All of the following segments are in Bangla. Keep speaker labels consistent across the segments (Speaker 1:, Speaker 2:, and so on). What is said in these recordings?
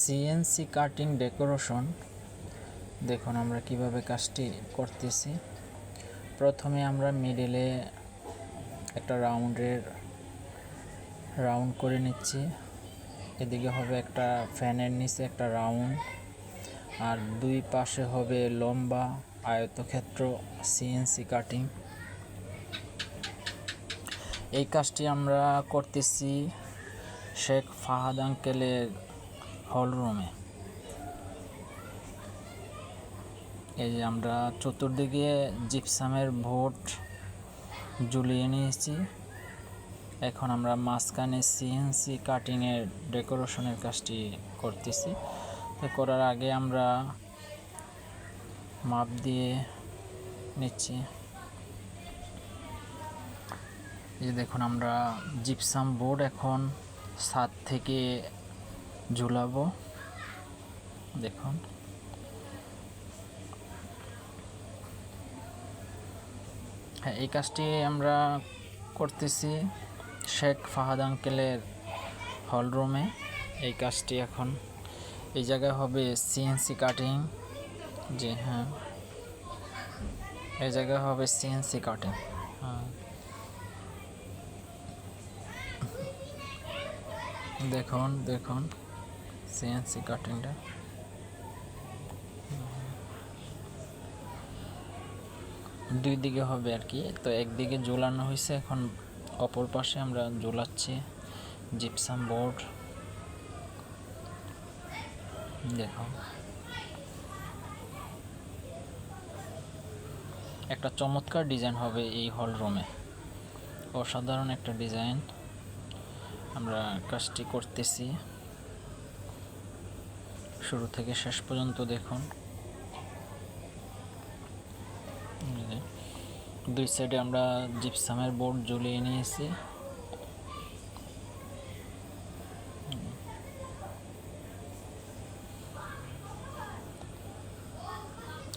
Speaker 1: সিএনসি কাটিং ডেকোরেশন দেখুন আমরা কীভাবে কাজটি করতেছি। প্রথমে আমরা মিডিলে একটা রাউন্ডের রাউন্ড করে নিচ্ছি। এদিকে হবে একটা ফ্যানের নিচে একটা রাউন্ড আর দুই পাশে হবে লম্বা আয়তক্ষেত্র সিএনসি কাটিং এই কাজটি আমরা করতেছি শেখ ফাহাদ আঙ্কেলের হল রুমে এই যে আমরা চতুর্দিকে জিপসামের ভোট ঝুলিয়ে নিয়েছি। এখন আমরা মাঝখানে সিএনসি কাটিংয়ের ডেকোরেশনের কাজটি করতেছি। তো করার আগে আমরা মাপ দিয়ে নিচ্ছি। এই দেখুন, আমরা জিপসাম বোর্ড এখন সাত থেকে ঝুলাবো। দেখুন। হ্যাঁ এই কাজটি আমরা করতেছি শেখ ফাহাদ আঙ্কেলের হল রুমে। এই কাজটি এখন এই জায়গায় হবে সিএনসি কাটিং। জি হ্যাঁ। এই জায়গায় হবে সিএনসি কাটিং। হ্যাঁ। দেখুন দেখুন। সিএনসি কাটিংটা দুই দিকে হবে আর কি। তো একদিকে ঝোলানো হয়েছে, এখন অপর পাশে আমরা ঝোলাচ্ছি জিপসাম বোর্ড দেখো। একটা চমৎকার ডিজাইন হবে এই হল রুমে। অসাধারণ একটা ডিজাইন। আমরা কাজটি করতেছি। শুরু থেকে শেষ পর্যন্ত দেখুন। দুই সাইডে আমরা জিপসামের বোর্ড ঝুলিয়ে নিয়েছি।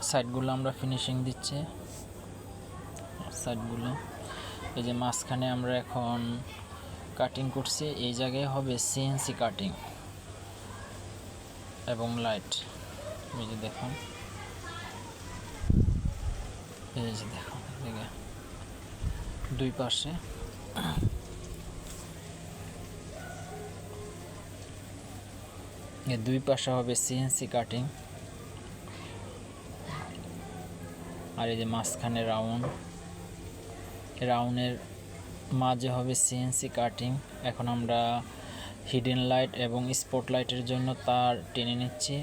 Speaker 1: সাইডগুলো আমরা ফিনিশিং দিচ্ছি। সাইডগুলো এই যে মাঝখানে আমরা এখন কাটিং করছি। এই জায়গায় হবে সিএনসি কাটিং এবং লাইট এই যে দেখুন। এই যে দেখুন, এদিকে দুই পাশে। দুই পাশে হবে সিএনসি কাটিং আর এই যে মাঝখানে রাউন্ড রাউন্ডের মাঝে হবে সিএনসি কাটিং এখন আমরা হিডেন লাইট এবং স্পট লাইটের জন্য তার টেনে নিচ্ছি।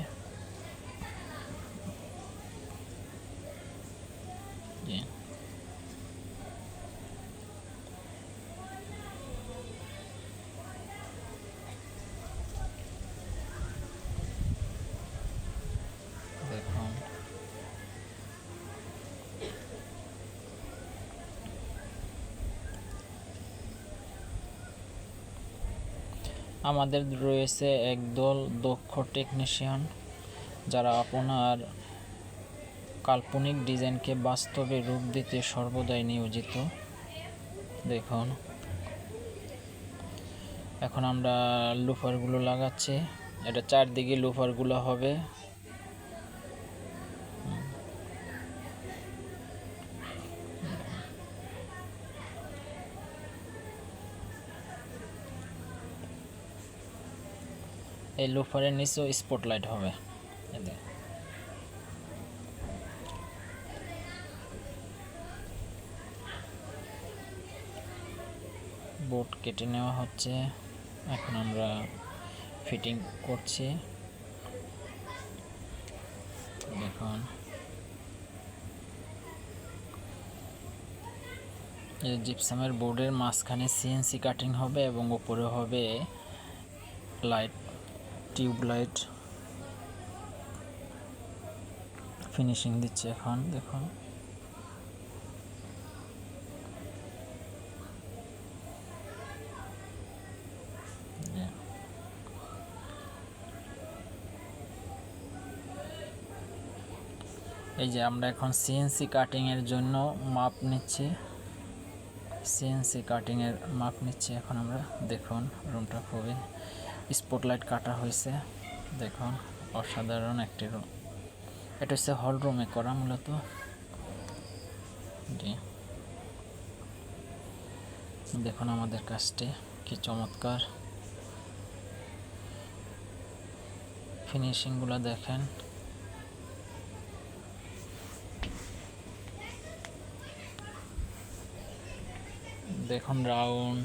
Speaker 1: আমাদের রয়েছে একদল দক্ষ টেকনিশিয়ান যারা আপনার কাল্পনিক ডিজাইনকে বাস্তবে রূপ দিতে সর্বদাই নিয়োজিত। দেখুন। এখন আমরা লুফারগুলো লাগাচ্ছি। এটা চারদিকে লুফারগুলো হবে। এই লুফারের নিচেও স্পটলাইট হবে। বোর্ড কেটে নেওয়া হচ্ছে। এখন আমরা ফিটিং করছি। দেখুন। জিপসামের বোর্ডের মাঝখানে সিএনসি কাটিং হবে এবং উপরে হবে লাইট টিউব লাইট ফিনিশিং দিচ্ছে এখন, দেখুন। এই যে আমরা এখন সিএনসি কাটিং এর জন্য মাপ নিচ্ছি। সিএনসি কাটিং এর মাপ নিচ্ছি এখন আমরা, দেখুন রুমটা খুবই স্পটলাইট কাটা হয়েছে। দেখুন, অসাধারণ একটি রুম এটা হচ্ছে হল রুমে করা মূলত। জি। দেখুন আমাদের কাজটি, কি চমৎকার। ফিনিশিংগুলো দেখেন। দেখুন রাউন্ড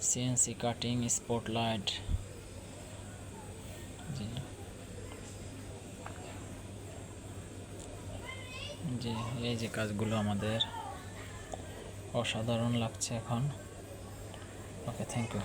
Speaker 1: সিএনসি কাটিং স্পটলাইট জি জি এই যে কাজগুলো আমাদের অসাধারণ লাগছে এখন। Okay thank you